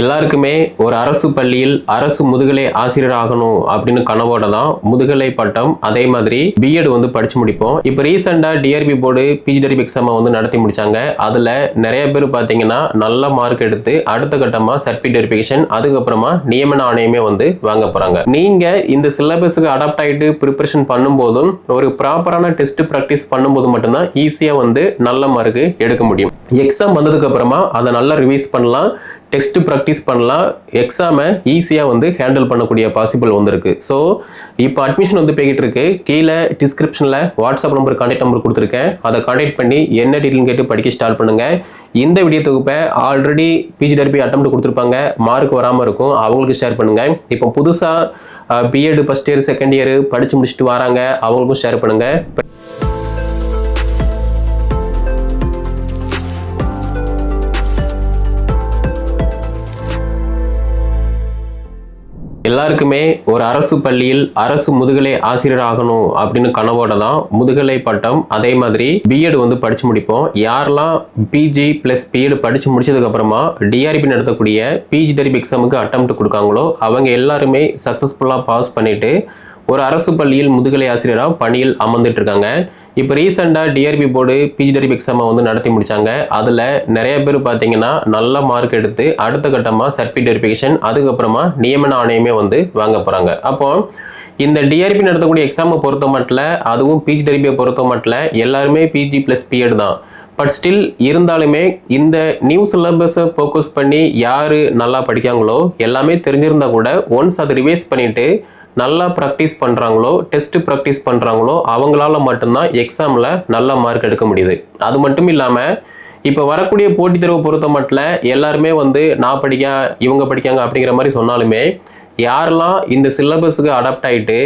எல்லாருக்குமே ஒரு அரசு பள்ளியில் அரசு முதுகலை ஆசிரியர் ஆகணும் அப்படின்னு கனவோட தான் முதுகலை பட்டம் அதே மாதிரி பிஎட் வந்து படிச்சு முடிப்போம். இப்போ ரீசெண்டா டிஆர்பி போர்டு பிஜிடிஆர்பி எக்ஸாமை வந்து நடத்தி முடிச்சாங்க. அதுல நிறைய பேர் பார்த்தீங்கன்னா நல்ல மார்க் எடுத்து அடுத்த கட்டமா சர்டிஃபிகேட் வெரிஃபிகேஷன் அதுக்கப்புறமா நியமன ஆணையமே வந்து வாங்க போறாங்க. நீங்க இந்த சிலபஸுக்கு அடாப்ட் ஆயிட்டு ப்ரிப்பரேஷன் பண்ணும்போதும் ஒரு ப்ராப்பரான டெஸ்ட் ப்ராக்டிஸ் பண்ணும்போது மட்டும்தான் ஈஸியா வந்து நல்ல மார்க் எடுக்க முடியும். எக்ஸாம் வந்ததுக்கு அப்புறமா அதை நல்லா ரிவைஸ் பண்ணலாம் டெஸ்ட் ப்ராக்டிஸ் பண்ணலாம். எக்ஸாமை ஈஸியாக வந்து ஹேண்டில் பண்ணக்கூடிய பாசிபிள் வந்திருக்கு. ஸோ இப்போ அட்மிஷன் வந்து போய்கிட்டு இருக்கு கீழே டிஸ்கிரிப்ஷனில் வாட்ஸ்அப் நம்பர் கான்டாக்ட் நம்பர் கொடுத்துருக்கேன். அதை கான்டாக்ட் பண்ணி என்ன டீட்டெயில் கேட்டு படிக்க ஸ்டார்ட் பண்ணுங்க. இந்த வீடியோ தொகுப்பை ஆல்ரெடி பிஜி அட்டம் கொடுத்துருப்பாங்க. மார்க் வராமல் இருக்கும். அவங்களுக்கு ஷேர் பண்ணுங்கள் இப்போ புதுசாக BEd first year second year படித்து முடிச்சுட்டு வராங்க. அவங்களுக்கும் ஷேர் பண்ணுங்கள் எல்லாருக்குமே ஒரு அரசு பள்ளியில் அரசு முதுகலை ஆசிரியர் ஆகணும் அப்படின்னு கனவோட தான் முதுகலை பட்டம் அதே மாதிரி பிஎட் வந்து படிச்சு முடிப்போம். யாரெல்லாம் பிஜி பிளஸ் பிஎட் படிச்சு முடிச்சதுக்கு அப்புறமா டிஆர்பி நடத்தக்கூடிய பிஜி டெரிப் எக்ஸாமுக்கு அட்டம் கொடுக்காங்களோ அவங்க எல்லாருமே சக்ஸஸ்ஃபுல்லாக பாஸ் பண்ணிட்டு ஒரு அரசு பள்ளியில் முதுகலை ஆசிரியராக பணியில் அமர்ந்துட்டு இருக்காங்க இப்போ ரீசெண்டாக டிஆர்பி போர்டு பிஜிடிஆர்பி எக்ஸாமை வந்து நடத்தி முடித்தாங்க அதில் நிறைய பேர் பார்த்தீங்கன்னா நல்ல மார்க் எடுத்து அடுத்த கட்டமாக சர்டிஃபிகேட் வெரிஃபிகேஷன் அதுக்கப்புறமா நியமன ஆணையமே வந்து வாங்க போகிறாங்க அப்போ இந்த டிஆர்பி நடத்தக்கூடிய எக்ஸாமை பொறுத்த மட்டும் அதுவும் பிஜிடிஆர்பியை பொறுத்த மட்டும் எல்லாருமே பிஜி ப்ளஸ் பிஎட் தான். பட் ஸ்டில் இருந்தாலுமே இந்த நியூ சிலபஸை ஃபோக்கஸ் பண்ணி யார் நல்லா படிக்காங்களோ எல்லாமே தெரிஞ்சிருந்தா கூட ஒன்ஸ் அதை ரிவைஸ் பண்ணிவிட்டு நல்லா ப்ராக்டிஸ் பண்ணுறாங்களோ டெஸ்ட் ப்ராக்டிஸ் பண்ணுறாங்களோ அவங்களால மட்டும்தான் எக்ஸாமில் நல்ல மார்க் எடுக்க முடியுது. அது மட்டும் இல்லாமல் இப்போ வரக்கூடிய போட்டித் தேர்வை பொறுத்த மட்டும் எல்லாருமே வந்து நான் படிக்க இவங்க படிக்காங்க அப்படிங்கிற மாதிரி சொன்னாலுமே யாரெல்லாம் இந்த சிலபஸுக்கு அடாப்ட் ஆகிட்டு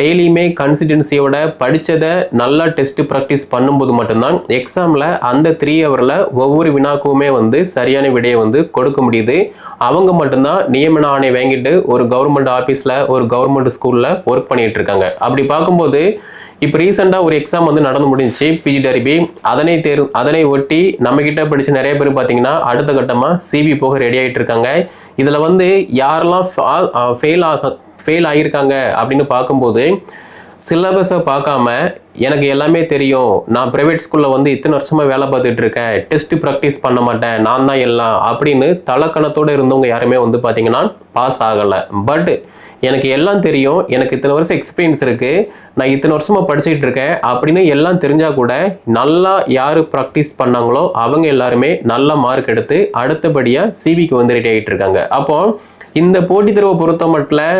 டெய்லியுமே கன்சிஸ்டன்சியோட படித்ததை நல்லா டெஸ்ட் ப்ராக்டிஸ் பண்ணும்போது மட்டும்தான் எக்ஸாமில் அந்த த்ரீ ஹவரில் ஒவ்வொரு வினாக்குமே வந்து சரியான விடையை வந்து கொடுக்க முடியுது. அவங்க மட்டும்தான் நியமன ஆணை வாங்கிட்டு ஒரு கவர்மெண்ட் ஆஃபீஸில் ஒரு கவர்மெண்ட் ஸ்கூலில் ஒர்க் பண்ணிகிட்டு இருக்காங்க. அப்படி பார்க்கும்போது இப்போ ரீசெண்டாக ஒரு எக்ஸாம் வந்து நடந்து முடிஞ்சிச்சு பிஜி டரிபி அதனை தேர்வு அதனை ஒட்டி நம்ம கிட்ட படிச்ச நிறைய பேர் பார்த்தீங்கன்னா அடுத்த கட்டமாக சிபி போக ரெடி ஆகிட்டு இருக்காங்க. இதில் வந்து யாரெல்லாம் ஃபெயில் ஆக ஃபெயில் ஆகியிருக்காங்க அப்படின்னு பார்க்கும்போது சிலபஸை பார்க்காம எனக்கு எல்லாமே தெரியும். நான் ப்ரைவேட் ஸ்கூலில் வந்து இத்தனை வருஷமாக வேலை பார்த்துட்டு இருக்கேன். டெஸ்ட்டு ப்ராக்டிஸ் பண்ண மாட்டேன். நான் தான் எல்லாம் அப்படின்னு தலக்கணத்தோடு இருந்தவங்க யாருமே வந்து பார்த்தீங்கன்னா பாஸ் ஆகலை. பட் எனக்கு எல்லாம் தெரியும். எனக்கு இத்தனை வருஷம் எக்ஸ்பீரியன்ஸ் இருக்குது நான் இத்தனை வருஷமாக படிச்சுக்கிட்டு இருக்கேன். அப்படின்னு எல்லாம் தெரிஞ்சால் கூட நல்லா யார் ப்ராக்டிஸ் பண்ணாங்களோ அவங்க எல்லாருமே நல்ல மார்க் எடுத்து அடுத்தபடியாக சிவிக்கு வந்து ரெடி ஆகிட்டு இருக்காங்க. அப்போ இந்த போட்டித் தேர்வை பொறுத்த மட்டும்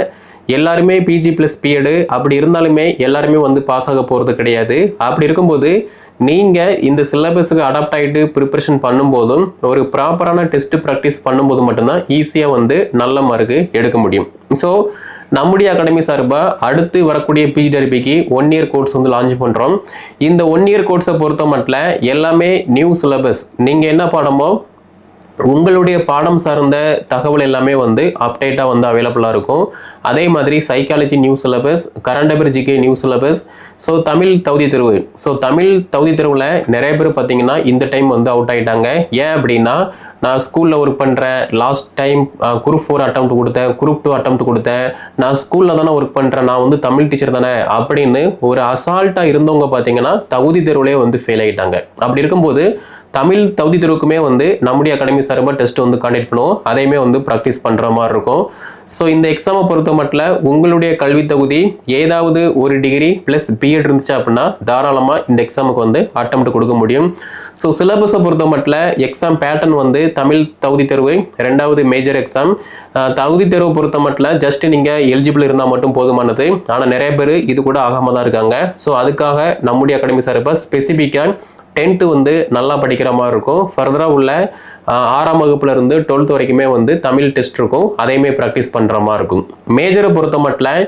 எல்லாருமே பிஜி ப்ளஸ் பிஎடு அப்படி இருந்தாலுமே எல்லாருமே வந்து பாஸ் ஆக போகிறது கிடையாது. அப்படி இருக்கும்போது நீங்கள் இந்த சிலபஸுக்கு அடாப்ட் ஆகிட்டு ப்ரிப்பரேஷன் பண்ணும்போதும் ஒரு ப்ராப்பரான டெஸ்ட் ப்ராக்டிஸ் பண்ணும்போது மட்டும்தான் ஈஸியாக வந்து நல்ல மார்க்கு எடுக்க முடியும். ஸோ நம்முடைய அகாடமி சார்பாக அடுத்து வரக்கூடிய பிஜி டெரிபிக்கு ஒன் இயர் கோர்ஸ் வந்து லான்ச் பண்ணுறோம் இந்த ஒன் இயர் கோர்ஸை பொறுத்த மட்டும் எல்லாமே நியூ சிலபஸ் நீங்கள் என்ன பாடமோ உங்களுடைய பாடம் சார்ந்த தகவல் எல்லாமே வந்து அப்டேட்டாக வந்து அவைலபிளாக இருக்கும். அதே மாதிரி psychology new syllabus current affair GK new syllabus so Tamil தகுதி தேர்வு. ஸோ தமிழ் தகுதி தேர்வில் நிறைய பேர் பார்த்தீங்கன்னா இந்த டைம் வந்து அவுட் ஆகிட்டாங்க ஏன் அப்படின்னா நான் ஸ்கூலில் ஒர்க் பண்ணுறேன் last time group four attempt கொடுத்தேன். குரூப் டூ அட்டம் கொடுத்தேன். நான் ஸ்கூலில் தானே ஒர்க் பண்ணுறேன் நான் வந்து தமிழ் டீச்சர் தானே அப்படின்னு ஒரு அசால்ட்டாக இருந்தவங்க பார்த்தீங்கன்னா தகுதி தேர்வுலேயே வந்து ஃபெயில் ஆகிட்டாங்க அப்படி இருக்கும்போது தமிழ் தகுதி தேர்வுக்குமே வந்து நம்முடைய அகாடமி சார்பாக டெஸ்ட் வந்து கண்டக்ட் பண்ணுவோம். அதையுமே வந்து ப்ராக்டிஸ் பண்ணுற மாதிரி இருக்கும். ஸோ இந்த எக்ஸாமை பொறுத்த மட்டும் உங்களுடைய கல்வி தகுதி ஏதாவது ஒரு டிகிரி ப்ளஸ் பிஎட் இருந்துச்சு அப்படின்னா தாராளமாக இந்த எக்ஸாமுக்கு வந்து அட்டம் கொடுக்க முடியும். ஸோ சிலபஸை பொறுத்த மட்டும் எக்ஸாம் பேட்டர்ன் வந்து தமிழ் தகுதி தேர்வு ரெண்டாவது மேஜர் எக்ஸாம் தகுதி தேர்வை பொறுத்த மட்டும் ஜஸ்ட் நீங்கள் எலிஜிபிள் இருந்தால் மட்டும் போதுமானது. ஆனால் நிறைய பேர் இது கூட ஆகாமல் தான் இருக்காங்க. ஸோ அதுக்காக நம்முடைய அகாடமி சார்பாக ஸ்பெசிஃபிக்காக டென்த்து வந்து நல்லா படிக்கிற மாதிரி இருக்கும். ஃபர்தராக உள்ள ஆறாம் வகுப்பில் இருந்து டுவெல்த் வரைக்குமே வந்து தமிழ் டெஸ்ட் இருக்கும். அதையுமே ப்ராக்டிஸ் பண்ணுற மாதிரி இருக்கும். மேஜரை பொறுத்த மட்டும்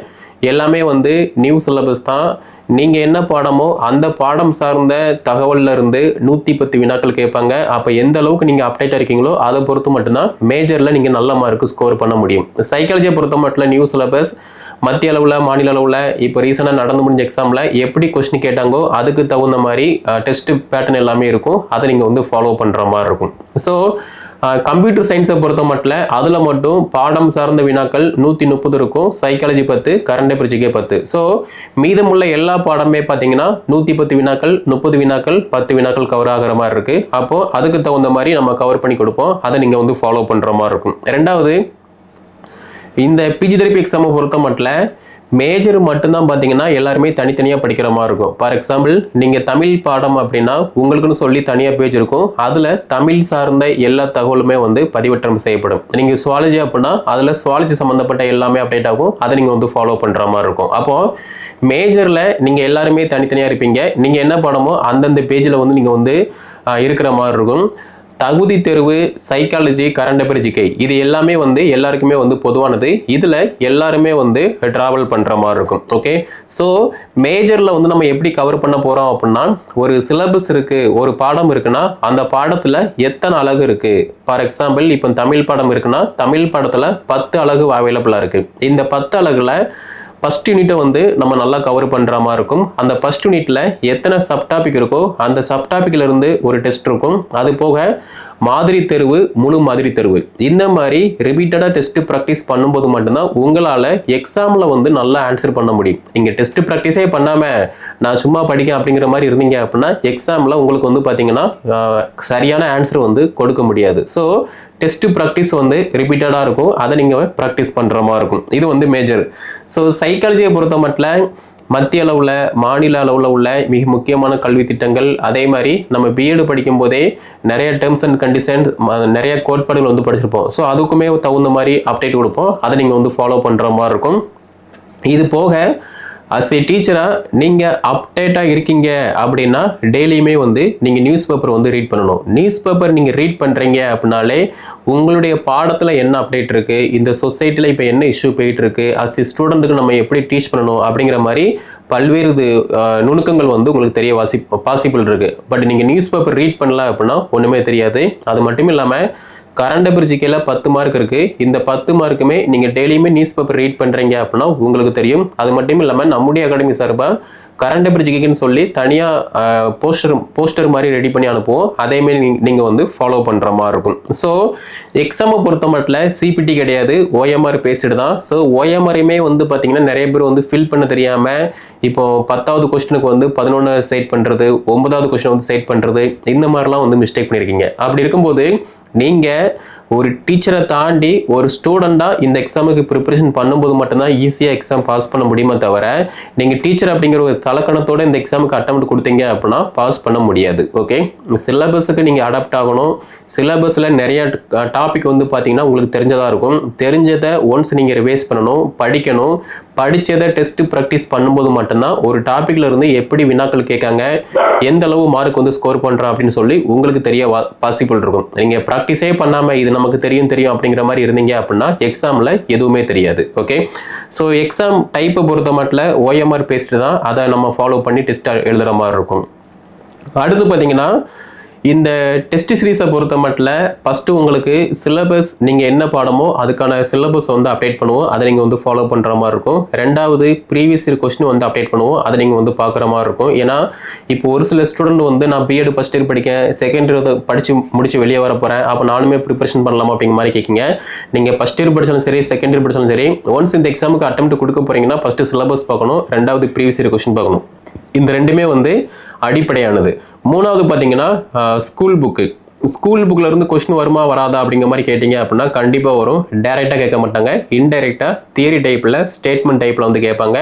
எல்லாமே வந்து நியூ சிலபஸ் தான். நீங்கள் என்ன பாடமோ அந்த பாடம் சார்ந்த தகவல்ல இருந்து நூற்றி பத்து வினாக்கள் கேட்பாங்க. அப்போ எந்த அளவுக்கு நீங்கள் அப்டேட்டாக இருக்கீங்களோ அதை பொறுத்து மட்டும்தான் மேஜரில் நீங்கள் நல்ல மார்க் ஸ்கோர் பண்ண முடியும். சைக்காலஜியை பொறுத்த மட்டும் நியூ சிலபஸ் மத்திய அளவில் மாநில அளவில் இப்போ ரீசெண்டாக நடந்து முடிஞ்ச எக்ஸாமில் எப்படி கொஸ்டின் கேட்டாங்கோ அதுக்கு தகுந்த மாதிரி டெஸ்ட் பேட்டர்ன் எல்லாமே இருக்கும். அதை நீங்கள் வந்து ஃபாலோ பண்ணுற மாதிரி இருக்கும். ஸோ கம்ப்யூட்டர் சயின்ஸை பொறுத்த மட்டும் அதில் மட்டும் பாடம் சார்ந்த வினாக்கள் நூற்றி முப்பது இருக்கும். சைக்காலஜி பத்து கரண்ட் அஃபேர்ஸுக்கே பத்து. ஸோ மீதமுள்ள எல்லா பாடமே பார்த்தீங்கன்னா நூற்றி பத்து வினாக்கள் முப்பது வினாக்கள் பத்து வினாக்கள் கவர் ஆகிற மாதிரி இருக்குது அப்போது அதுக்கு தகுந்த மாதிரி நம்ம கவர் பண்ணி கொடுப்போம். அதை நீங்கள் வந்து ஃபாலோ பண்ணுற மாதிரி இருக்கும். ரெண்டாவது இந்த பிஜி எக்ஸாமை பொறுத்த மட்டும் மேஜர் மட்டும்தான் பார்த்தீங்கன்னா எல்லாருமே தனித்தனியாக படிக்கிற மாதிரி இருக்கும். ஃபார் எக்ஸாம்பிள் நீங்கள் தமிழ் பாடம் அப்படின்னா உங்களுக்குன்னு சொல்லி தனியாக பேஜ் இருக்கும். அதில் தமிழ் சார்ந்த எல்லா தகவலுமே வந்து பதிவேற்றம் செய்யப்படும். நீங்கள் சுவாலஜி அப்படின்னா அதில் சுவாலஜி சம்மந்தப்பட்ட எல்லாமே அப்டேட் ஆகும். அதை நீங்கள் வந்து ஃபாலோ பண்ணுற மாதிரி இருக்கும். அப்போது மேஜரில் நீங்கள் எல்லாருமே தனித்தனியாக இருப்பீங்க. நீங்கள் என்ன பாடமோ அந்தந்த பேஜில் வந்து நீங்கள் வந்து இருக்கிற மாதிரி இருக்கும். தகுதி தேர்வு சைக்காலஜி கரண்ட் அஃபேர் ஜிகே இது எல்லாமே வந்து எல்லாருக்குமே வந்து பொதுவானது. இதில் எல்லாருமே வந்து ட்ராவல் பண்ணுற மாதிரி இருக்கும். ஓகே ஸோ மேஜரில் வந்து நம்ம எப்படி கவர் பண்ண போகிறோம் அப்படின்னா ஒரு சிலபஸ் இருக்குது ஒரு பாடம் இருக்குன்னா அந்த பாடத்தில் எத்தனை அழகு இருக்குது ஃபார் எக்ஸாம்பிள் இப்போ தமிழ் பாடம் இருக்குன்னா தமிழ் பாடத்தில் பத்து அழகு அவைலபிளாக இருக்குது இந்த பத்து அழகில் ஃபஸ்ட் யூனிட்டை வந்து நம்ம நல்லா கவர் பண்ணுற மாதிரி இருக்கும். அந்த ஃபஸ்ட் யூனிட்டில் எத்தனை சப் டாபிக் இருக்கோ அந்த சப் டாபிக்ல இருந்து ஒரு டெஸ்ட் இருக்கும். அது போக மாதிரி தெருவு முழு மாதிரி தெருவு. இந்த மாதிரி ரிப்பீட்டடாக டெஸ்ட் ப்ராக்டிஸ் பண்ணும்போது மட்டும்தான் உங்களால் எக்ஸாமில் வந்து நல்லா ஆன்சர் பண்ண முடியும். நீங்கள் டெஸ்ட் ப்ராக்டிஸே பண்ணாமல் நான் சும்மா படிக்க அப்படிங்கிற மாதிரி இருந்தீங்க அப்படின்னா எக்ஸாமில் உங்களுக்கு வந்து பார்த்தீங்கன்னா சரியான ஆன்சர் வந்து கொடுக்க முடியாது. ஸோ டெஸ்ட் ப்ராக்டிஸ் வந்து ரிப்பீட்டடாக இருக்கும். அதை நீங்கள் ப்ராக்டிஸ் பண்ணுற மாதிரி இருக்கும். இது வந்து மேஜர் ஸோ சைக்காலஜியை பொறுத்த மட்டும் மத்திய அளவில் மாநில அளவில் உள்ள மிக முக்கியமான கல்வி திட்டங்கள். அதே மாதிரி நம்ம பிஎட் படிக்கும் போதே நிறைய டேர்ம்ஸ் அண்ட் கண்டிஷன்ஸ் நிறைய கோட்பாடுகள் வந்து படிச்சிருப்போம். ஸோ அதுக்குமே தகுந்த மாதிரி அப்டேட் கொடுப்போம். அதை நீங்கள் வந்து ஃபாலோ பண்ணுற மாதிரி இருக்கும். இது போக அஸ் ஏ டீச்சராக நீங்கள் அப்டேட்டாக இருக்கீங்க அப்படின்னா டெய்லியுமே வந்து நீங்கள் நியூஸ் பேப்பர் வந்து ரீட் பண்ணணும். நியூஸ் பேப்பர் நீங்கள் ரீட் பண்ணுறீங்க அப்படின்னாலே உங்களுடைய பாடத்தில் என்ன அப்டேட் இருக்குது இந்த சொசைட்டியில் இப்போ என்ன இஷ்யூ போயிட்டுருக்கு அஸ் ஏ ஸ்டூடெண்ட்டுக்கு நம்ம எப்படி டீச் பண்ணணும் அப்படிங்கிற மாதிரி பல்வேறு நுணுக்கங்கள் வந்து உங்களுக்கு தெரிய வாசி பாசிபிள் இருக்குது பட் நீங்கள் நியூஸ் பேப்பர் ரீட் பண்ணல அப்படின்னா ஒன்றுமே தெரியாது. அது மட்டும் இல்லாமல் கரண்ட் அஃபேர் பத்து மார்க் இருக்கு. இந்த பத்து மார்க்குமே நீங்க டெய்லியுமே நியூஸ் பேப்பர் ரீட் பண்றீங்க அப்படின்னா உங்களுக்கு தெரியும். அது மட்டும் இல்லாம நம்முடைய அகாடமி சார்பாக கரண்ட் அஃபேர் ஜிகேன்னு சொல்லி தனியாக போஸ்டர் போஸ்டர் மாதிரி ரெடி பண்ணி அனுப்புவோம். அதேமாரி நீங்கள் வந்து ஃபாலோ பண்ணுற மாதிரி இருக்கும். ஸோ எக்ஸாமை பொறுத்த மட்டும் சிபிடி கிடையாது. ஓஎம்ஆர் பேசிட்டு தான். ஸோ ஓஎம்ஆரையுமே வந்து பார்த்தீங்கன்னா நிறைய பேர் வந்து ஃபில் பண்ண தெரியாமல் இப்போ பத்தாவது கொஸ்டினுக்கு வந்து பதினொன்று சைட் பண்ணுறது ஒன்பதாவது கொஸ்டின் வந்து சைட் பண்ணுறது இந்த மாதிரிலாம் வந்து மிஸ்டேக் பண்ணியிருக்கீங்க அப்படி இருக்கும்போது நீங்கள் ஒரு டீச்சரை தாண்டி ஒரு ஸ்டூடெண்ட்டாக இந்த எக்ஸாமுக்கு ப்ரிப்பரேஷன் பண்ணும்போது மட்டும்தான் ஈஸியாக எக்ஸாம் பாஸ் பண்ண முடியுமே தவிர நீங்கள் டீச்சர் அப்படிங்கிற ஒரு தலக்கணத்தோடு இந்த எக்ஸாமுக்கு அட்டம் கொடுத்தீங்க அப்படின்னா பாஸ் பண்ண முடியாது ஓகே சிலபஸுக்கு நீங்கள் அடாப்ட் ஆகணும். சிலபஸில் நிறைய டாபிக் வந்து பார்த்தீங்கன்னா உங்களுக்கு தெரிஞ்சதாக இருக்கும். தெரிஞ்சதை ஒன்ஸ் நீங்கள் ரிவைஸ் பண்ணணும் படிக்கணும். படித்ததை டெஸ்ட் ப்ராக்டிஸ் பண்ணும்போது மட்டும்தான் ஒரு டாப்பிக்கில் இருந்து எப்படி வினாக்கள் கேட்காங்க எந்த அளவு மார்க் வந்து ஸ்கோர் பண்ணுறோம் அப்படின்னு சொல்லி உங்களுக்கு தெரிய பாசிபிள் இருக்கும். நீங்கள் ப்ராக்டிஸே பண்ணாமல் இது நமக்கு தெரியும் தெரியும் அப்படிங்கிற மாதிரி இருந்தீங்க அப்படின்னா எக்ஸாமில் எதுவுமே தெரியாது ஓகே ஸோ எக்ஸாம் டைப்பை பொறுத்த மட்டும் ஓஎம்ஆர் பேஸ்ட்டு தான் அதை நம்ம ஃபாலோ பண்ணி டெஸ்ட்டாக எழுதுகிற மாதிரி இருக்கும். அடுத்து பார்த்தீங்கன்னா இந்த டெஸ்ட் சீரீஸை பொறுத்த மட்டும் ஃபஸ்ட்டு உங்களுக்கு சிலபஸ் நீங்கள் என்ன பாடமோ அதுக்கான சிலபஸ் வந்து அப்டேட் பண்ணுவோம். அதை நீங்கள் வந்து ஃபாலோ பண்ணுற மாதிரி இருக்கும். ரெண்டாவது ப்ரீவியஸ் இயர் கொஸ்டின் வந்து அப்டேட் பண்ணுவோம். அதை நீங்கள் வந்து பார்க்குற மாதிரி இருக்கும். ஏன்னா இப்போ ஒரு சில ஸ்டூடெண்ட் வந்து நான் பிஎட் ஃபஸ்ட் இயர் படிக்கேன். செகண்ட் இயர் படித்து முடிச்சு வெளியே வர போகிறேன் அப்போ நானுமே ப்ரிப்பரேஷன் பண்ணலாமா அப்படிங்கிற மாதிரி கேட்குங்க. நீங்கள் ஃபஸ்ட் இயர் படிச்சாலும் சரி செகண்ட் இயர் படிச்சாலும் சரி ஒன்ஸ் இந்த எக்ஸாமுக்கு அட்டம் கொடுக்க போகிறீங்கன்னா ஃபஸ்ட்டு சிலபஸ் பார்க்கணும். ரெண்டாவது ப்ரீவியஸ் இயர் கொஸ்டின் பார்க்கணும். இந்த ரெண்டுமே வந்து அடிப்படையானது. மூணாவது பார்த்தீங்கன்னா ஸ்கூல் புக்கு ஸ்கூல் புக்கில் இருந்து கொஸ்டின் வருமா வராதா அப்படிங்கிற மாதிரி கேட்டிங்க அப்படின்னா கண்டிப்பாக வரும். டேரெக்டாக கேட்க மாட்டாங்க. இன்டெரக்டாக தியரி டைப்பில் ஸ்டேட்மெண்ட் டைப்பில் வந்து கேட்பாங்க.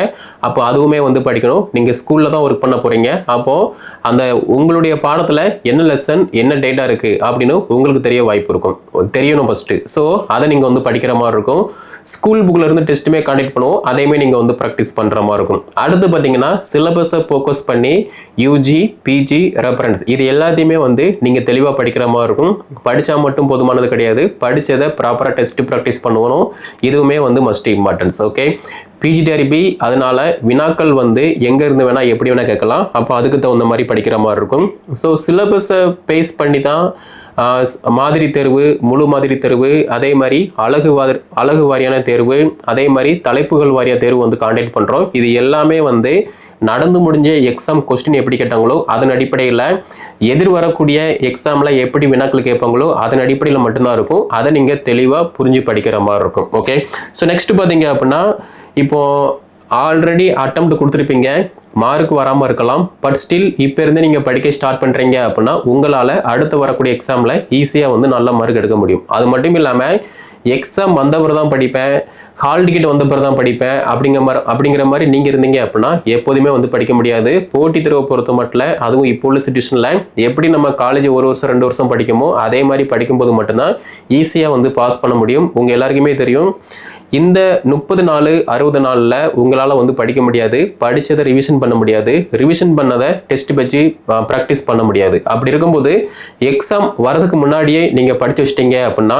அப்போ அதுவுமே வந்து படிக்கணும். நீங்கள் ஸ்கூலில் தான் ஒர்க் பண்ண போகிறீங்க அப்போது அந்த உங்களுடைய பாடத்தில் என்ன லெசன் என்ன டேட்டா இருக்குது அப்படின்னு உங்களுக்கு தெரிய வாய்ப்பு இருக்கும். தெரியணும் ஃபஸ்ட்டு ஸோ அதை நீங்கள் வந்து படிக்கிற மாதிரி இருக்கும். ஸ்கூல் புக்கில் இருந்து டெஸ்ட்டுமே கண்டக்ட் பண்ணுவோம். அதையுமே நீங்கள் வந்து ப்ராக்டிஸ் பண்ணுற மாதிரி இருக்கும். அடுத்து பார்த்தீங்கன்னா சிலபஸை ஃபோக்கஸ் பண்ணி யூஜி பிஜி ரெஃபரன்ஸ் இது எல்லாத்தையுமே வந்து நீங்கள் தெளிவாக படிக்கிற மாதிரி இருக்கும். படித்தா மட்டும் போதுமானது கிடையாது. படித்ததை ப்ராப்பராக டெஸ்ட் ப்ராக்டிஸ் பண்ணணும். இதுவுமே வந்து மஸ்ட் இம்பார்ட்டன்ஸ் ஓகே பிஜிடிஆர்பி அதனால் வினாக்கள் வந்து எங்கே இருந்து வேணால் எப்படி வேணால் கேட்கலாம். அப்போ அதுக்கு தகுந்த மாதிரி படிக்கிற மாதிரி இருக்கும். ஸோ சிலபஸை பேஸ் பண்ணி தான் மாதிரி தேர்வு முழு மாதிரி தேர்வு அதே மாதிரி அழகு அழகு வாரியான தேர்வு அதே மாதிரி தலைப்புகள் வாரியான தேர்வு வந்து காண்டாக்ட் பண்ணுறோம் இது எல்லாமே வந்து நடந்து முடிஞ்ச எக்ஸாம் கொஸ்டின் எப்படி கேட்டாங்களோ அதன் அடிப்படையில் எதிர் வரக்கூடிய எக்ஸாமில் எப்படி வினாக்கள் கேட்பாங்களோ அதன் அடிப்படையில் மட்டும்தான் இருக்கும். அதை நீங்கள் தெளிவாக புரிஞ்சு படிக்கிற மாதிரி இருக்கும். ஓகே ஸோ நெக்ஸ்ட் பார்த்தீங்க அப்படின்னா இப்போ ஆல்ரெடி அட்டம் கொடுத்துருப்பீங்க. மார்க் வராமல் இருக்கலாம் பட் ஸ்டில் இப்போ இருந்து நீங்கள் படிக்க ஸ்டார்ட் பண்ணுறீங்க அப்படின்னா உங்களால் அடுத்து வரக்கூடிய எக்ஸாமில் ஈஸியாக வந்து நல்ல மார்க் எடுக்க முடியும். அது மட்டும் இல்லாமல் எக்ஸாம் வந்தவர் தான் படிப்பேன் ஹால் டிக்கெட் வந்தவர் தான் படிப்பேன் அப்படிங்கிற மாதிரி அப்படிங்கிற மாதிரி நீங்கள் இருந்தீங்க அப்படின்னா எப்போதுமே வந்து படிக்க முடியாது. போட்டித் தேர்வை பொறுத்த மட்டும் அதுவும் இப்போ உள்ள சுச்சுவேஷனில் எப்படி நம்ம காலேஜ் ஒரு வருஷம் ரெண்டு வருஷம் படிக்குமோ அதே மாதிரி படிக்கும்போது மட்டும்தான் ஈஸியாக வந்து பாஸ் பண்ண முடியும். உங்கள் எல்லாருக்குமே தெரியும். இந்த முப்பது நாள் அறுபது நாளில் உங்களால் வந்து படிக்க முடியாது படித்ததை ரிவிஷன் பண்ண முடியாது. ரிவிஷன் பண்ணதை டெஸ்ட் வச்சு ப்ராக்டிஸ் பண்ண முடியாது. அப்படி இருக்கும்போது எக்ஸாம் வரதுக்கு முன்னாடியே நீங்கள் படித்து வச்சிட்டீங்க அப்படின்னா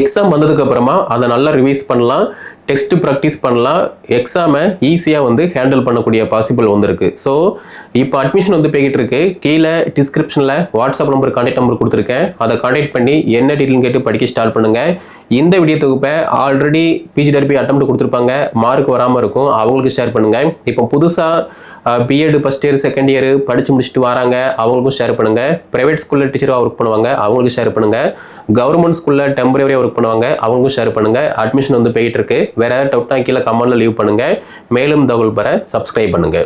எக்ஸாம் வந்ததுக்கு அப்புறமா அதை நல்லா ரிவைஸ் பண்ணலாம் டெஸ்ட் ப்ராக்டிஸ் பண்ணலாம். எக்ஸாமை ஈஸியாக வந்து ஹேண்டில் பண்ணக்கூடிய பாசிபிள் வந்திருக்கு. ஸோ இப்போ அட்மிஷன் வந்து போய்கிட்டு இருக்கு கீழே டிஸ்கிரிப்ஷனில் வாட்ஸ்அப் நம்பர் கான்டாக்ட் நம்பர் கொடுத்துருக்கேன். அதை கான்டாக்ட் பண்ணி என்ன டீட்டெயில் கேட்டு படிக்க ஸ்டார்ட் பண்ணுங்க. இந்த வீடியோ தொகுப்பை ஆல்ரெடி பிஜி அட்டம் கொடுத்துருப்பாங்க. மார்க் வராமல் இருக்கும். அவங்களுக்கு ஷேர் பண்ணுங்கள் இப்போ புதுசாக BEd first year second year படித்து முடிச்சுட்டு வராங்க. அவங்களுக்கும் ஷேர் பண்ணுங்கள் ப்ரைவேட் ஸ்கூலில் டீச்சராக ஒர்க் பண்ணுவாங்க. அவங்களுக்கு ஷேர் பண்ணுங்க. கவர்மெண்ட் ஸ்கூலில் டெம்பரரியாக ஒர்க் பண்ணுவாங்க. அவங்களுக்கும் ஷேர் பண்ணுங்க. அட்மிஷன் வந்து போயிட்டு இருக்கு. வேற ஏதாவது டவுட்னா கீழே கமெண்ட்ல லீவ் பண்ணுங்க. மேலும் தகவல் பெற சப்ஸ்கிரைப் பண்ணுங்க.